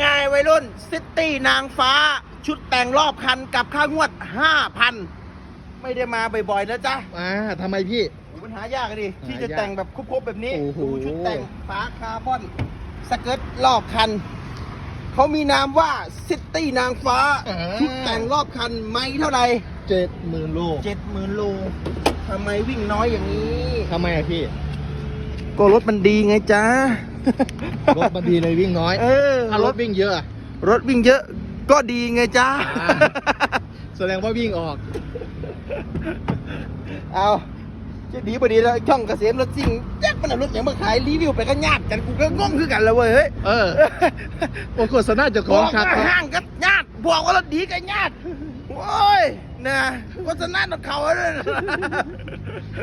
ไงวัยรุ่นซิตี้นางฟ้า ชุดแต่งรอบคันกับค่างวด5,000ไม่ได้มาบ่อยๆนะจ๊ะอ่าทำไมพี่โอ้ปัญหายากอะดิที่จะหายากแต่งแบบครบๆแบบนี้โอ้โห ดูชุดแต่งฝาคาร์บอนสเกิร์ตรอบคัน เขามีนามว่าซิตี้นางฟ้าชุดแต่งรอบคันไม่เท่าไหร่เจ็ดหมื่นโลเจ็ดหมื่นโลทำไมวิ่งน้อยอย่างนี้ ทำไมอะพี่ ก็รถมันดีไงจ๊ะ รถมันดีเลยวิ่งน้อยเออถ้ารถวิ่งเยอะอะรถวิ่งเยอะก็ดีไงจ๊ะอ่าแสดงว่าวิ่งออก เอาจะดีพอดีแล้วช่องเกษมรถซิ่งแจ็คมันเอารถอย่างมาขายรีวิวไปก็ญาติกันกูก็งงคือกันแล้วเว้ยเฮ้ยเออโอ้โฆษณาเจะขบองอกคักว่าห้างก็ญาติบอกว่ารถดีก็ญาติโอ้ยนะโฆษณาตเขาเลย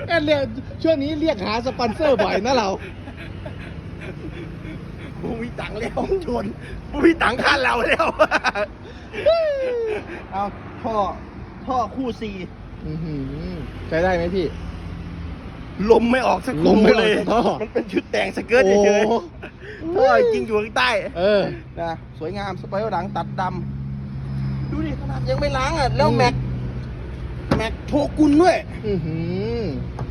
เอ็นเรียกช่วงนี้เรียกหาสปอนเซอร์บ่อยนะเรา กูมีตังค์แล้วชนกูมีตังค์ค่าเราแล้ว เอาท่อท่อคู่ซีอื้อหือใช้ได้ไหมพี่ ลมไม่ออกสักลมไม่ออกเลยจากท่อมันเป็นชุดแต่งสเกิร์ตเฉยโอ้ ๆท่อจริงอยู่ข้างใต้ เออ นะสวยงามสไปร์หลังตัดดำดูดิขนาดยังไม่ล้างอะ แล้วอืม แม็ก แม็กโชกุนด้วย อือหือ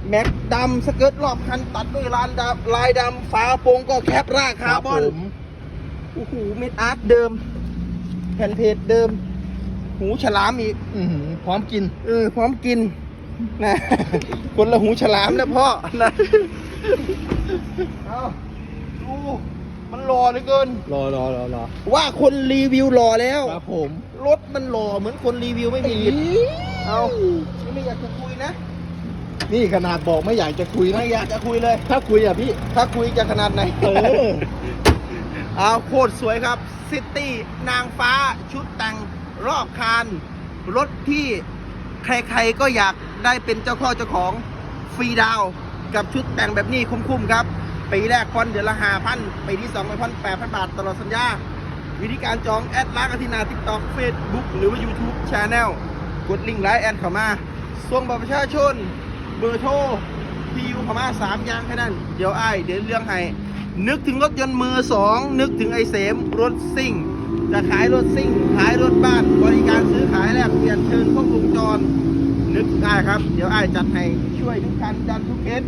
แม็กดำสเกิร์ตรอบคันตัดด้วยลานดำลายดำฝาโปร่งก็แคปราคาร์บอนผมโอ้โหเม็ดอาร์ตเดิม แผ่นเพจเดิม หูฉลามอีกอือหือพร้อมกิน เออ พร้อมกินนะคนละหูฉลามนะพ่อนะเอาดูมันรอเหลือเกินรอรอรอรอว่าคนรีวิวรอแล้วครับผม รถมันหล่อเหมือนคนรีวิวไม่มีเอาไม่อยากจะคุยนะ นี่ขนาดบอกไม่อยากจะคุยนะไม่อยากจะคุยเลย ถ้าคุยอะพี่ ถ้าคุยจะขนาดไหนเออเอาโคตรสวยครับซิตี้นางฟ้าชุดแต่งรอบคานรถที่ใครๆก็อยากได้เป็นเจ้าข้อเจ้าของฟรีดาวน์กับชุดแต่งแบบนี้คุ้มๆครับปีแรกคอนเดือนละห้าพันปีที่สองพันแปดพันบาทตลอดสัญญา วิธีการจองแอดไลน์อาทินาทิกตอกเฟซบุ๊กหรือว่า YouTube Channel กดลิงก์ไลน์แอดเข้ามาส่งบัตรประชาชน เบอร์โทรพียูเข้ามาสามอย่างแค่นั้น เดี๋ยวไอ้เดี๋ยวเรื่องให้ นึกถึงรถยนต์มือสอง นึกถึงไอเสมรถซิ่ง จะขายรถซิ่ง ขายรถบ้าน บริการซื้อขายแลกเปลี่ยนเชิญพวกวงจร นึกได้ครับ เดี๋ยวไอ้จัดให้ช่วยทุกคันดันทุกเอส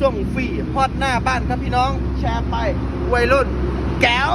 ส่งฟรีฮอดหน้าบ้านครับพี่น้อง แชร์ไปวัยรุ่น แก้ว